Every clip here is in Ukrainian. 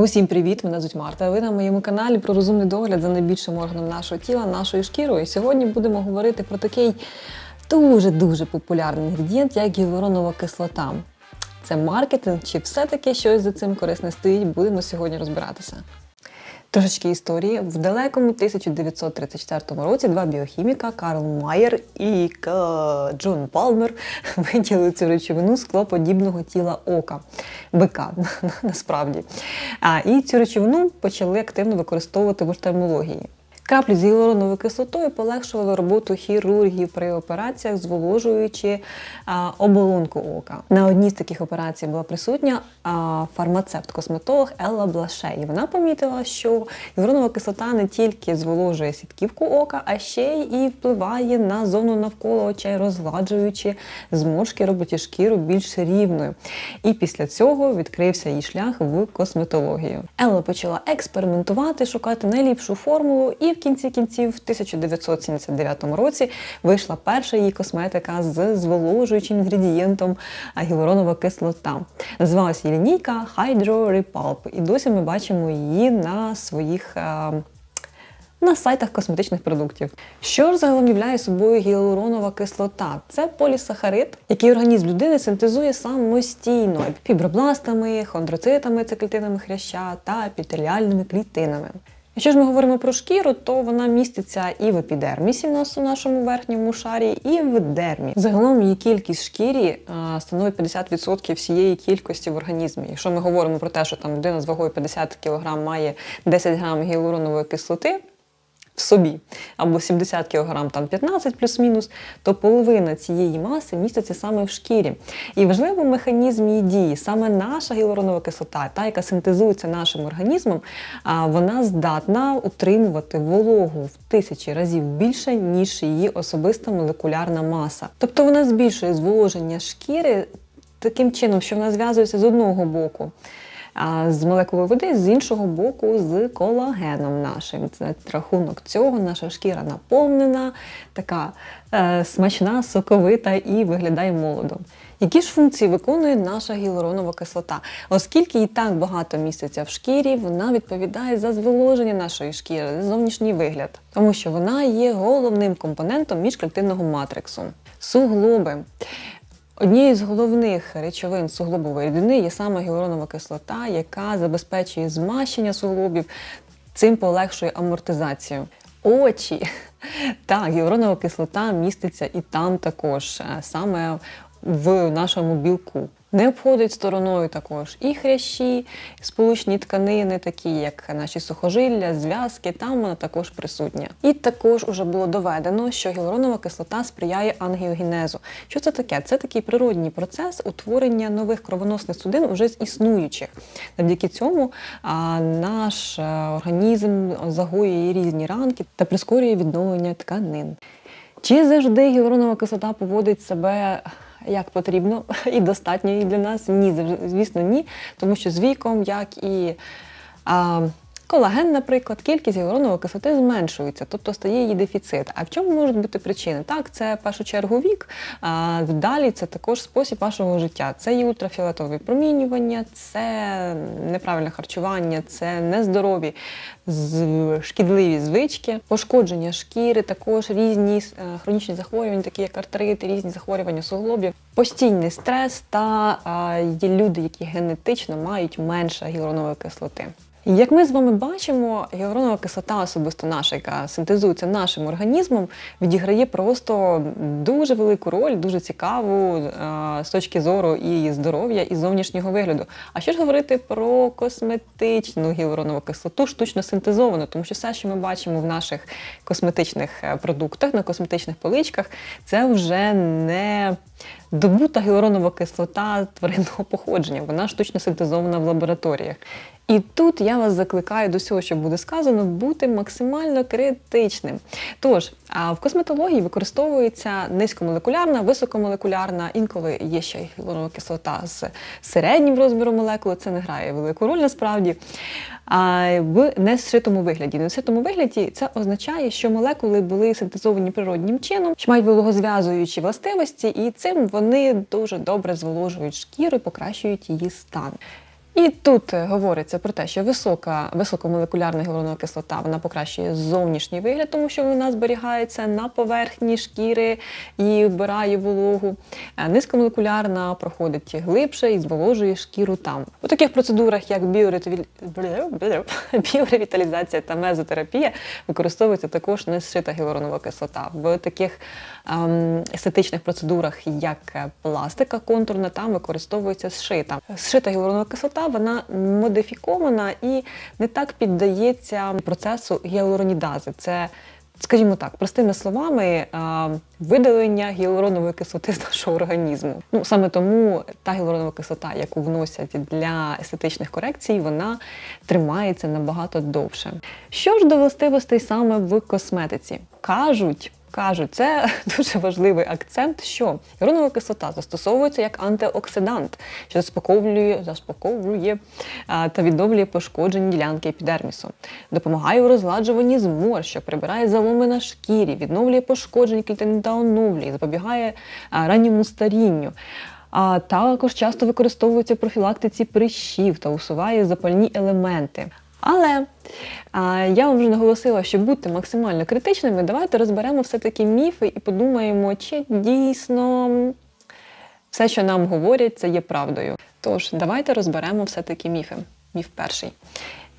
Усім привіт! Мене звуть Марта. Ви на моєму каналі про розумний догляд за найбільшим органом нашого тіла, нашою шкірою. Сьогодні будемо говорити про такий дуже-дуже популярний інгредієнт, як гіалуронова кислота. Це маркетинг чи все-таки щось за цим корисне стоїть, будемо сьогодні розбиратися. Трошечки історії. В далекому 1934 році два біохіміка Карл Майер і Джон Палмер виділили цю речовину склоподібного тіла ока бика насправді. А, і цю речовину почали активно використовувати в офтальмології. Краплі з гіалуроновою кислотою полегшували роботу хірургів при операціях, зволожуючи а, оболонку ока. На одній з таких операцій була присутня а, фармацевт-косметолог Елла Блаше. І вона помітила, що гіалуронова кислота не тільки зволожує сітківку ока, а ще й впливає на зону навколо очей, розгладжуючи зморшки, робить шкіру більш рівною. І після цього відкрився її шлях в косметологію. Елла почала експериментувати, шукати найліпшу формулу і кінці кінців, в 1979 році, вийшла перша її косметика з зволожуючим інгредієнтом гіалуронова кислота. Називалася її лінійка Hydro Repulp. І досі ми бачимо її на своїх. е, на сайтах косметичних продуктів. Що ж загалом являє собою гіалуронова кислота? Це полісахарид, який організм людини синтезує самостійно фібробластами, хондроцитами, це клітинами хряща та епітеліальними клітинами. Якщо ж ми говоримо про шкіру, то вона міститься і в епідермісі в нашому верхньому шарі, і в дермі. Загалом її кількість шкірі а, становить 50% всієї кількості в організмі. Якщо ми говоримо про те, що там людина з вагою 50 кг має 10 грам гіалуронової кислоти. В собі або 70 кг, там 15 плюс-мінус, то половина цієї маси міститься саме в шкірі. І важливий механізм її дії, саме наша гіалуронова кислота, та, яка синтезується нашим організмом, вона здатна утримувати вологу в тисячі разів більше, ніж її особиста молекулярна маса. Тобто вона збільшує зволоження шкіри таким чином, що вона зв'язується з одного боку з молекулою води, з іншого боку, з колагеном нашим. Це рахунок цього наша шкіра наповнена, така е, смачна, соковита і виглядає молодо. Які ж функції виконує наша гіалуронова кислота? Оскільки і так багато міститься в шкірі, вона відповідає за зволоження нашої шкіри, за зовнішній вигляд, тому що вона є головним компонентом міжклітинного матриксу. Суглоби. Однією з головних речовин суглобової рідини є саме гіалуронова кислота, яка забезпечує змащення суглобів, цим полегшує амортизацію. Очі. Так, гіалуронова кислота міститься і там також, е, саме в нашому білку. Не обходить стороною також і хрящі, сполучні тканини, такі як наші сухожилля, зв'язки, там вона також присутня. І також уже було доведено, що гіалуронова кислота сприяє ангіогенезу. Що це таке? Це такий природній процес утворення нових кровоносних судин уже з існуючих. Завдяки цьому а, наш е, організм загоює різні ранки та прискорює відновлення тканин. Чи завжди гіалуронова кислота поводить себе як потрібно і достатньо і для нас? Ні, звісно, ні. Тому що з віком, як і а, колаген, наприклад, кількість гіалуронової кислоти зменшується, тобто стає її дефіцит. А в чому можуть бути причини? Так, це в першу чергу вік, а далі це також спосіб вашого життя. Це і ультрафіолетове випромінювання, це неправильне харчування, це нездорові шкідливі звички, пошкодження шкіри, також різні е, хронічні захворювання, такі як артрити, різні захворювання суглобів, постійний стрес та є люди, які генетично мають менше гіалуронової кислоти. Як ми з вами бачимо, гіалуронова кислота, особисто наша, яка синтезується нашим організмом, відіграє просто дуже велику роль, дуже цікаву е, з точки зору і здоров'я, і зовнішнього вигляду. А що ж говорити про косметичну гіалуронову кислоту, штучно синтезовану, тому що все, що ми бачимо в наших косметичних е, продуктах, на косметичних поличках, це вже не добута гіалуронова кислота тваринного походження. Вона штучно синтезована в лабораторіях. І тут я вас закликаю до всього, що буде сказано, бути максимально критичним. Тож, в косметології використовується низькомолекулярна, високомолекулярна, інколи є ще й гіалуронова кислота з середнім розміром молекули, це не грає велику роль насправді. В несшитому вигляді. Несшитому вигляді це означає, що молекули були синтезовані природнім чином, що мають вологозв'язуючі властивості, і цим вони дуже добре зволожують шкіру і покращують її стан. І тут говориться про те, що висока, високомолекулярна гіалуронова кислота вона покращує зовнішній вигляд, тому що вона зберігається на поверхні шкіри і вбирає вологу. Е, Низькомолекулярна проходить глибше і зволожує шкіру там. У таких процедурах, як біоревіталізація та мезотерапія, використовується також незшита гіалуронова кислота. В таких ем, естетичних процедурах, як е, пластика контурна, там використовується зшита. Зшита гіалуронова кислота вона модифікована і не так піддається процесу гіалуронідази. Це Скажімо так, простими словами, видалення гіалуронової кислоти з нашого організму. Ну саме тому та гіалуронова кислота, яку вносять для естетичних корекцій, вона тримається набагато довше. Що ж до властивостей саме в косметиці? Кажуть. Кажуть, це дуже важливий акцент, що гіалуронова кислота застосовується як антиоксидант, що заспокоює, заспокоює та відновлює пошкоджені ділянки епідермісу, допомагає у розгладжуванні зморщок, прибирає заломи на шкірі, відновлює пошкоджені клітини та оновлює, запобігає ранньому старінню. А також часто використовується в профілактиці прищів та усуває запальні елементи. Але а, я вам вже наголосила, що будьте максимально критичними. Давайте розберемо все-таки міфи і подумаємо, чи дійсно все, що нам говорять, це є правдою. Тож, давайте розберемо все-таки міфи. Міф перший.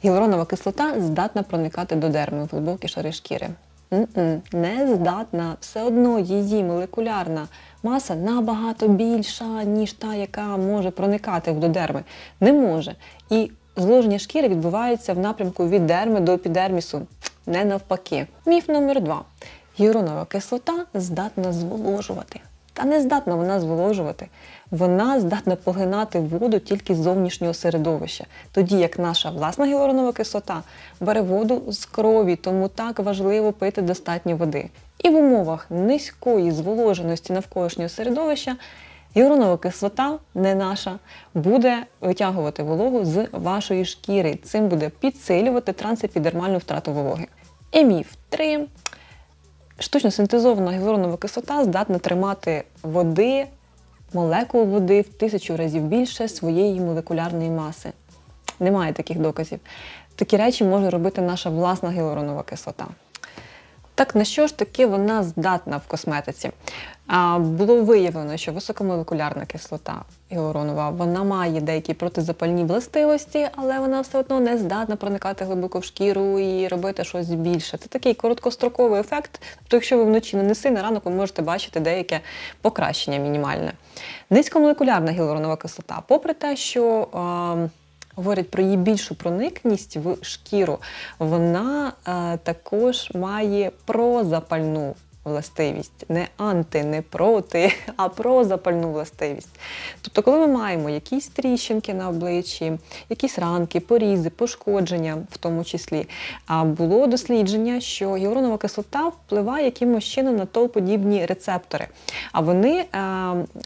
Гіалуронова кислота здатна проникати до дерми в глибокі шари шкіри. М-м, Не здатна, все одно її молекулярна маса набагато більша, ніж та, яка може проникати в додерми. Не може. І зложення шкіри відбувається в напрямку від дерми до епідермісу, не навпаки. Міф номер два. Гіалуронова кислота здатна зволожувати. Та не здатна вона зволожувати. Вона здатна поглинати воду тільки з зовнішнього середовища, тоді як наша власна гіалуронова кислота бере воду з крові, тому так важливо пити достатньо води. І в умовах низької зволоженості навколишнього середовища гіалуронова кислота, не наша, буде витягувати вологу з вашої шкіри. Цим буде підсилювати трансепідермальну втрату вологи. І міф 3. Штучно синтезована гіалуронова кислота здатна тримати води, молекул води в тисячу разів більше своєї молекулярної маси. Немає таких доказів. Такі речі може робити наша власна гіалуронова кислота. Так на що ж таки вона здатна в косметиці? Було виявлено, що високомолекулярна кислота гіалуронова вона має деякі протизапальні властивості, але вона все одно не здатна проникати глибоко в шкіру і робити щось більше. Це такий короткостроковий ефект. Тобто, якщо ви вночі нанеси, на ранок ви можете бачити деяке покращення мінімальне. Низькомолекулярна гіалуронова кислота, попри те, що а, говорять про її більшу проникність в шкіру, вона е, також має прозапальну властивість. Не анти, не проти, а прозапальну властивість. Тобто, коли ми маємо якісь тріщинки на обличчі, якісь ранки, порізи, пошкодження, в тому числі, було дослідження, що гіалуронова кислота впливає якимось чином на толподібні рецептори. А вони е,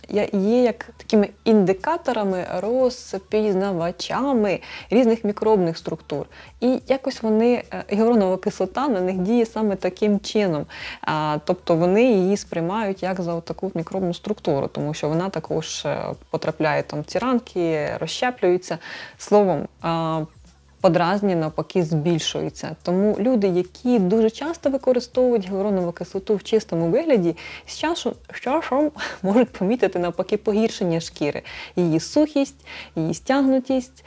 є- є як такими індикаторами, розпізнавачами різних мікробних структур. І якось вони, е, гіалуронова кислота на них діє саме таким чином. Тобто вони її сприймають як за таку мікробну структуру, тому що вона також е, потрапляє там в ці ранки, розщеплюється. Словом, а, подразнення навпаки збільшується. Тому люди, які дуже часто використовують гіалуронову кислоту в чистому вигляді, з часом, з часом можуть помітити навпаки погіршення шкіри, її сухість, її стягнутість.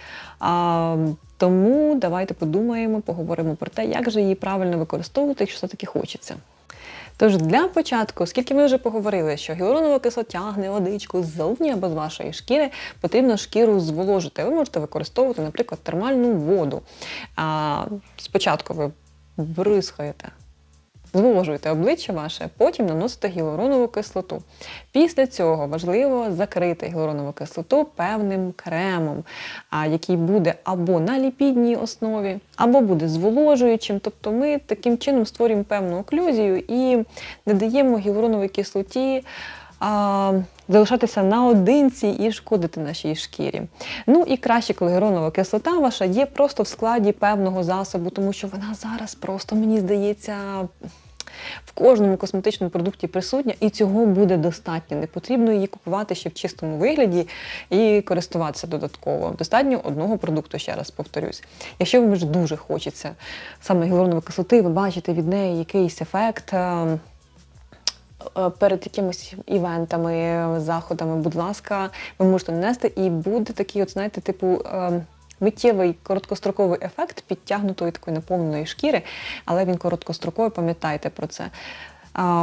Тому давайте подумаємо, поговоримо про те, як же її правильно використовувати, якщо все-таки хочеться. Тож для початку, оскільки ми вже поговорили, що гіалуронова кислота тягне водичку ззовні або з вашої шкіри, потрібно шкіру зволожити. Ви можете використовувати, наприклад, термальну воду. А, спочатку ви бризкаєте, зволожуєте обличчя ваше, потім наносите гіалуронову кислоту. Після цього важливо закрити гіалуронову кислоту певним кремом, який буде або на ліпідній основі, або буде зволожуючим. Тобто ми таким чином створюємо певну оклюзію і не даємо гіалуроновій кислоті. А, залишатися наодинці і шкодити нашій шкірі. Ну і краще, коли гіалуронова кислота ваша є просто в складі певного засобу, тому що вона зараз просто, мені здається, в кожному косметичному продукті присутня, і цього буде достатньо. Не потрібно її купувати ще в чистому вигляді і користуватися додатково. Достатньо одного продукту, ще раз повторюсь. Якщо вам вже дуже хочеться саме гіалуронової кислоти, ви бачите від неї якийсь ефект. Е, Перед якимись івентами, заходами, будь ласка, ви можете нанести, і буде такий, от знаєте, типу е, миттєвий короткостроковий ефект підтягнутої такої наповненої шкіри, але він короткостроковий, пам'ятайте про це.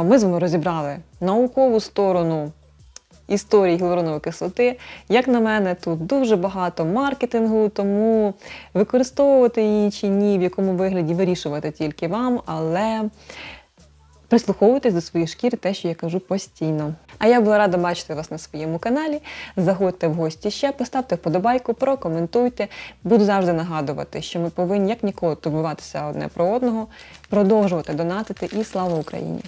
Ми з вами розібрали наукову сторону історії гіалуронової кислоти. Як на мене, тут дуже багато маркетингу, тому використовувати її чи ні, в якому вигляді вирішувати тільки вам, але прислуховуйтесь до своєї шкіри, те, що я кажу постійно. А я була рада бачити вас на своєму каналі. Заходьте в гості ще, поставте вподобайку, прокоментуйте. Буду завжди нагадувати, що ми повинні як ніколи турбуватися одне про одного, продовжувати донатити і слава Україні!